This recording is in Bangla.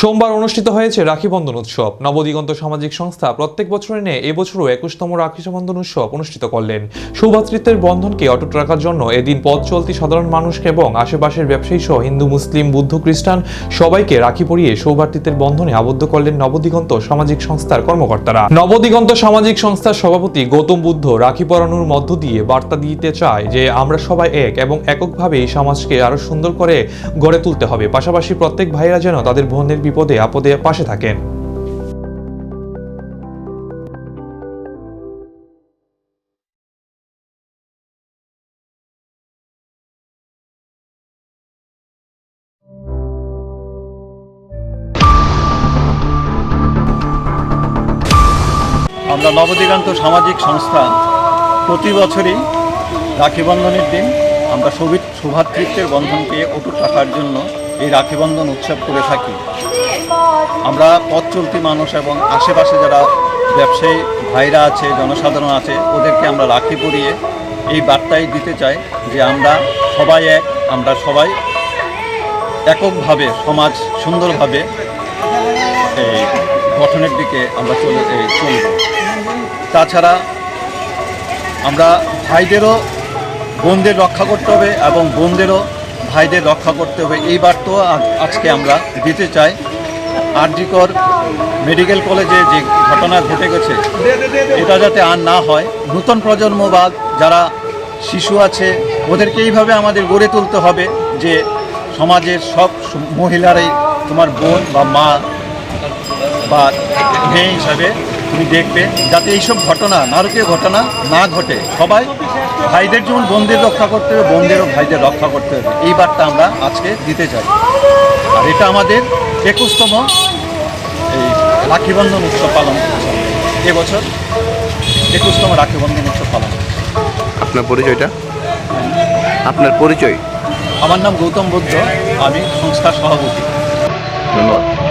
সোমবার অনুষ্ঠিত হয়েছে রাখি বন্ধন উৎসব। নবদিগন্ত সামাজিক সংস্থা প্রত্যেক বছরের নিয়ে এবছরও একুশতম রাখি বন্ধন উৎসব অনুষ্ঠিত করলেন। সৌভাতৃত্বের বন্ধনকে অটুট রাখার জন্য এদিন পথ চলতি সাধারণ মানুষকে এবং আশেপাশের ব্যবসায়ী সহ হিন্দু, মুসলিম, বুদ্ধ, খ্রিস্টান সবাইকে রাখি পরিয়ে সৌভাতৃত্বের বন্ধনে আবদ্ধ করলেন নবদিগন্ত সামাজিক সংস্থার কর্মকর্তারা। নবদিগন্ত সামাজিক সংস্থার সভাপতি গৌতম বুদ্ধ রাখি পরানোর মধ্য দিয়ে বার্তা দিতে চায় যে, আমরা সবাই এক এবং এককভাবে এই সমাজকে আরও সুন্দর করে গড়ে তুলতে হবে। পাশাপাশি প্রত্যেক ভাইরা যেন তাদের বোনের বিপদে আপদে পাশে থাকেন। আমরা নবদিগান্ত সামাজিক সংস্থা প্রতি বছরই রাখিবন্ধনের দিন আমরা সৌভিত সৌভাতৃত্বের বন্ধনকে অটুট রাখার জন্য এই রাখিবন্ধন উৎসব করে থাকি। আমরা পথ চলতি মানুষ এবং আশেপাশে যারা ব্যবসায়ী ভাইরা আছে, জনসাধারণ আছে, ওদেরকে আমরা রাখি পরিয়ে এই বার্তাই দিতে চাই যে আমরা সবাই এক, আমরা সবাই এককভাবে, সমাজ সুন্দরভাবে এই গঠনের দিকে আমরা চলে চলব। তাছাড়া আমরা ভাইদেরও বোনদের রক্ষা করতে হবে এবং বোনদেরও ভাইদের রক্ষা করতে হবে। এই বার্তাও আজ- আজকে আমরা দিতে চাই আরজিকর মেডিকেল কলেজে যে ঘটনা ঘটে গেছে, এটা যাতে আর না হয়। নূতন প্রজন্ম বা যারা শিশু আছে, ওদেরকে এইভাবে আমাদের গড়ে তুলতে হবে যে সমাজের সব মহিলারাই তোমার বোন বা মা বা মেয়ে হিসাবে তুমি দেখবে যাতে এইসব ঘটনা নারকীয় ঘটনা না ঘটে। সবাই ভাইদের যেমন বোনদের রক্ষা করতে হবে বোনদেরও ভাইদের রক্ষা করতে হবে। এই বার্তা আমরা আজকে দিতে চাই। আর এটা আমাদের একুশতম এই রাখিবন্ধন উৎসব পালন এবছর একুশতম রাখিবন্ধন উৎসব পালন আপনার পরিচয়টা? আপনার পরিচয়? আমার নাম গৌতম বুদ্ধ আমি সংস্থার সভাপতি। ধন্যবাদ।